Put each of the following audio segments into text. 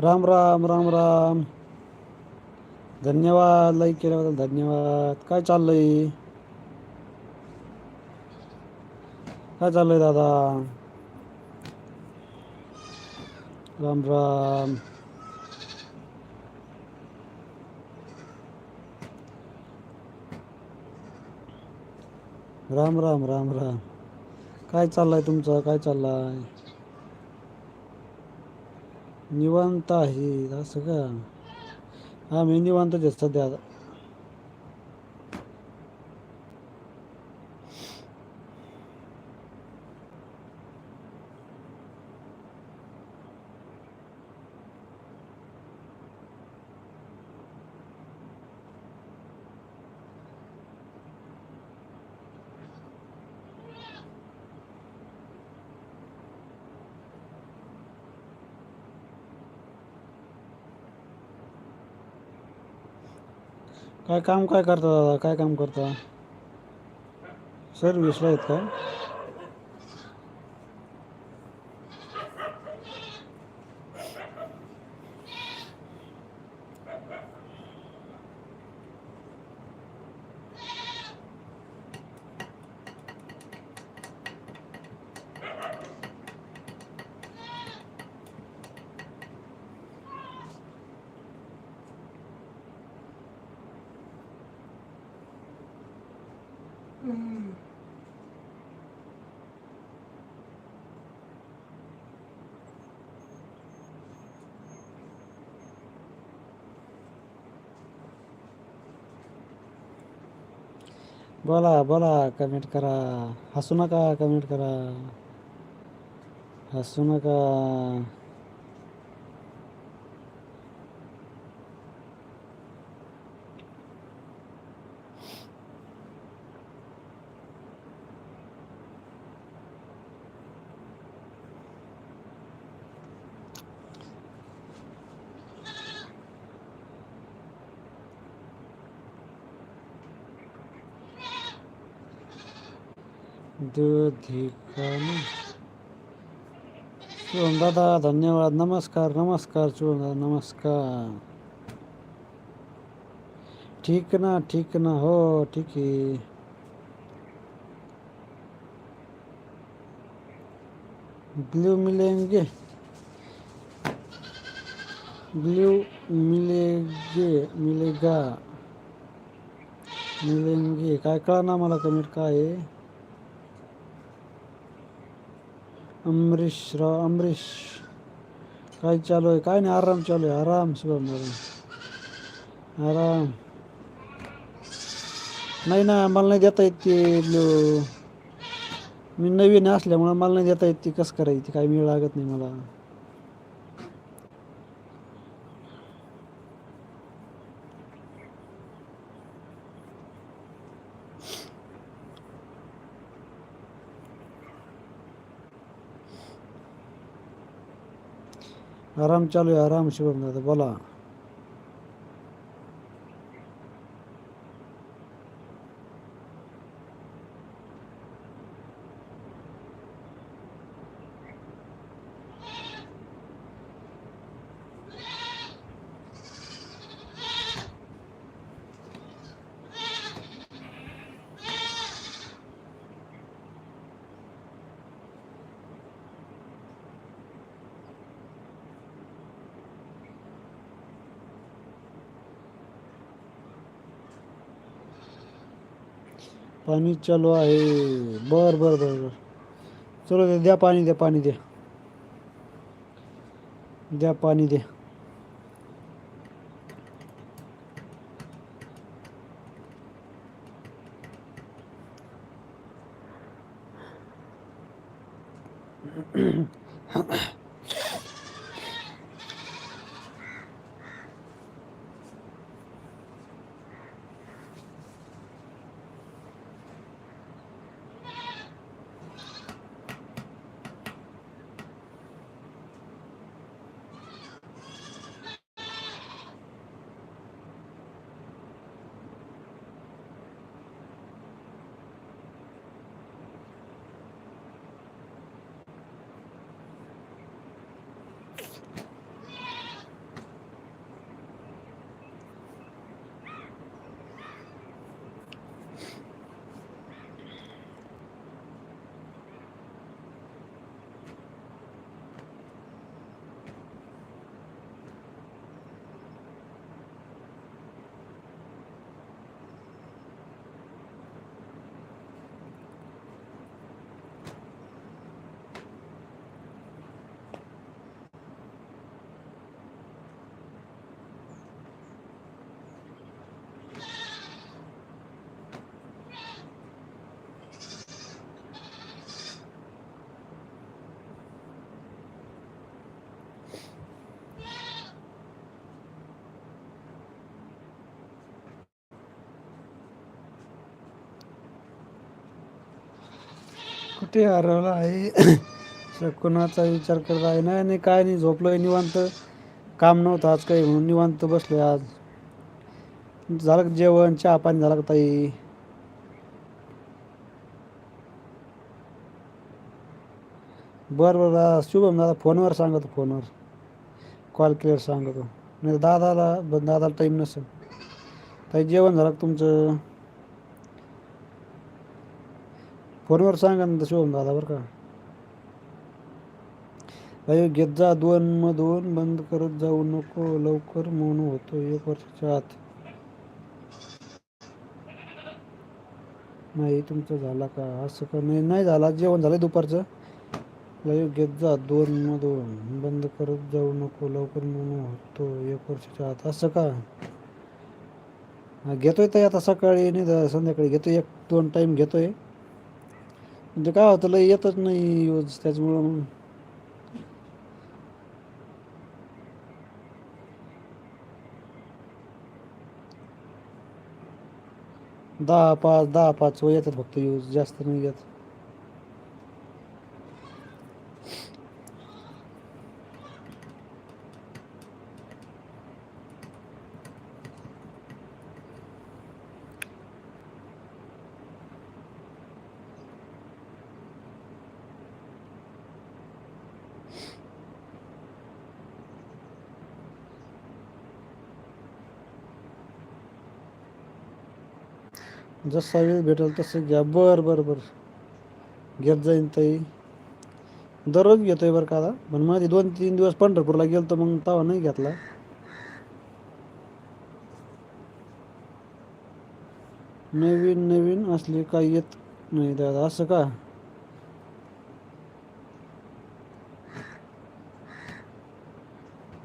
राम राम राम राम. धन्यवाद लाईक केल्याबद्दल धन्यवाद. काय चाललंय? काय चाललंय दादा? राम राम. राम राम राम राम. काय चाललंय तुमचं? काय चाललंय? निवांत आहे असं का? हा मी निवांतच आहे सध्या. काय काम काय करता दादा? काय काम करता? सर्विसला आहेत का? बोला बोला कमेंट करा. हसू नका कमेंट करा. हसू नका. शिवम दादा, धन्यवाद। नमस्कार नमस्कार शिवम दादा, नमस्कार। ठीक ना ठीक ना, हो, ठीक आहे ब्लू मिलेंगे। ब्लू मिलेगे, मिलेगा। मिलेंगे। काय कळा ना मला कमेंट काय अमरीश राव अमरीश. काय चालू आहे? काय नाही आराम चालू आहे. आराम शिवम आराम आराम. नाही ना मला नाही देता येत ते मी नवीन असल्यामुळं मला नाही देता येत ती कसं करायची काय मिळ लागत नाही मला. आराम चालू आहे आराम शिवम दादा बोला. पाणी चालू आहे. बर बर बर बर. चलो द्या पाणी द्या पाणी द्या. द्या पाणी द्या. Görüşürüz. कुठे हरवला आहे. शकुनाचा विचार करत आहे? नाही नाही काय नाही झोपलोय निवांत. काम नव्हतं आज काही म्हणून निवांत बसलोय आज. झालं जेवण? चहा पाणी झालं का ताई? बरं बरं दादा शुभम दादा फोनवर सांगतो फोनवर. कॉल केल्यावर सांगतो. नाही दादाला ब- दादाला टाईम नसेल. ताई जेवण झालं तुमचं? फोनवर सांगा ना शुभम दादा बरं का. अयो घेत जा दोन मधून बंद करत जाऊ नको लवकर मौन होतो एक वर्षाच्या आत. नाही तुमचं झाला का? असं का नाही? नाही झाला जेवण झालं दुपारचं. लय घेत जा दोन मधून बंद करत जाऊ नको लवकर मौन होतो एक वर्षाच्या आत. असं का? घेतोय तर आता सकाळी नाही संध्याकाळी घेतोय. एक दोन टाईम घेतोय. म्हणजे काय होतं लय येतच नाही यूज त्याच्यामुळं मग दहा पाच दहा पाच व येतात फक्त यूज जास्त नाही येत. जसा वेळ भेटेल तसं घ्या. बर बर बर. घेत जाईन ताई. दररोज घेतोय बरं का आता? पण माझे दोन तीन दिवस पंढरपूरला गेलो तर मग तवा नाही घेतला. नवीन नवीन असले काय येत नाही दादा. असं का?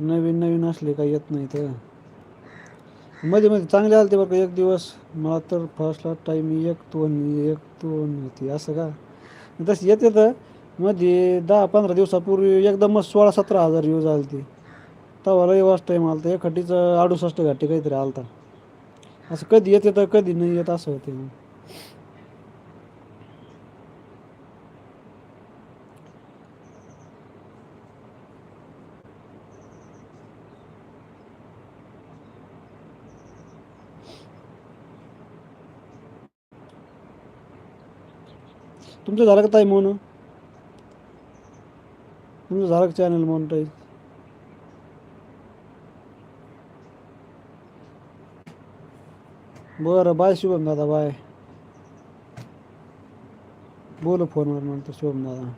नवीन नवीन असले काय येत नाही तर. मध्ये मध्ये चांगले आले ते बरं का एक दिवस मला तर फर्स्टला टाईम एक दोन एक दोन होती असं का? तसं येते तर मध्ये दहा पंधरा दिवसापूर्वी एकदमच सोळा सतरा हजार यूज आली ते तेव्हा लय वाज टाईम आला तर एखादीचं अडुसष्ट घाटी काहीतरी आलता. असं कधी येते तर कधी नाही येत असं होते. मग तुमचं झालं का ताई मन तुमचं झालं का चॅनल मोनटाईज बरं बाय शुभम दादा बाय. बोलू फोनवर म्हणतो शुभम दादा.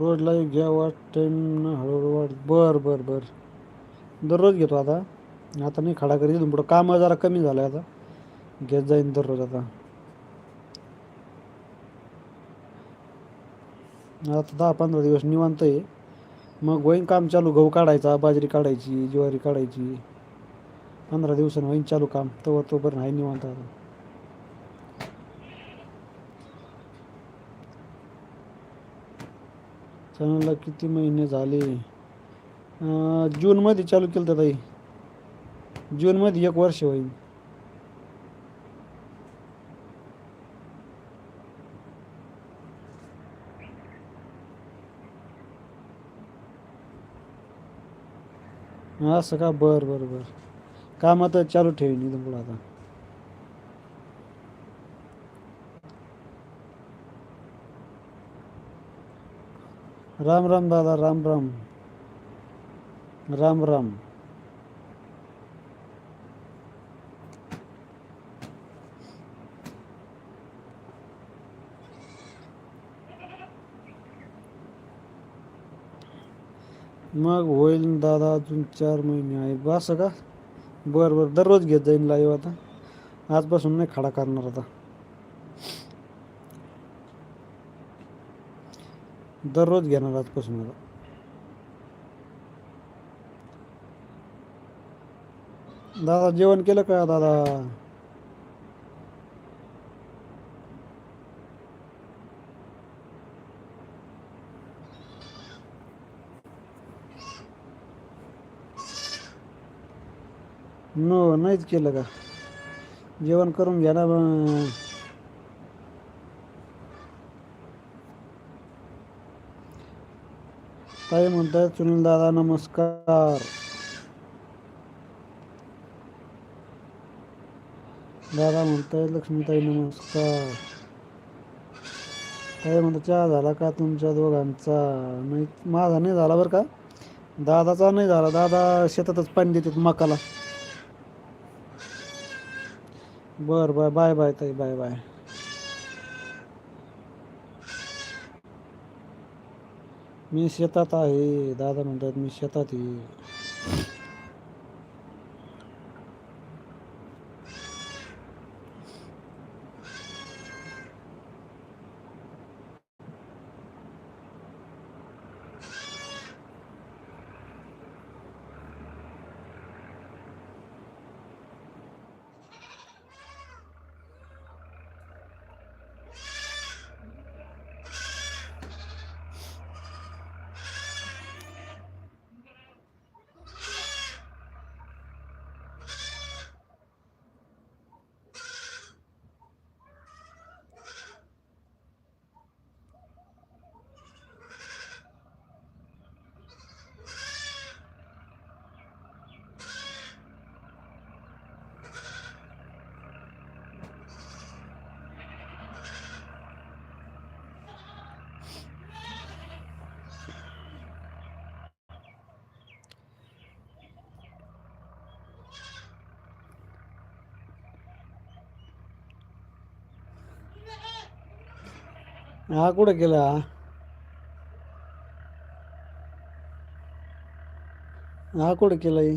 रोज लाईव्ह घ्या वाट टाईम हळूहळू वाट बर बर बर. दररोज घेतो आता. आता नाही खडा करीत पुढं. कामं जरा कमी झालं आहे आता. घेत जाईन दररोज आता. आता दहा पंधरा दिवस निवांत आहे. मग होईन काम चालू. गहू काढायचा बाजरी काढायची ज्वारी काढायची. पंधरा दिवसानं होईन चालू काम. तोवर तोपर्यंत आहे निवांत आता. चॅनलला किती महिने झाले? जूनमध्ये चालू केलं तर ताई. जूनमध्ये एक वर्ष होईल. असं का? बर बर बर. काम आता चालू ठेवीन इथून पुढं आता. राम राम दादा राम राम. राम राम. मग होईल दादा अजून चार महिने आहे. असं का? बरं बरं. दररोज घेत जाईन लाईव्ह आता. आजपासून नाही खडा करणार आता. दररोज घेणार आजपासून मला. दादा जेवण केलं का दादा? नो नाहीच केलं का? जेवण करून घ्या ना ताई म्हणतात सुनील दादा नमस्कार. दादा म्हणताय लक्ष्मीताई नमस्कार. ताई म्हणतात चहा झाला का तुमच्या दोघांचा? नाही माझा नाही झाला बरं का? दादाचा नाही झाला. दादा शेतातच पाणी देतात मकाला. बर बाय बाय बाय ताई बाय बाय. मी शेतात आहे. दादा म्हणतात मी शेतात आहे. हा कुठं केला हा कुठं केलाय?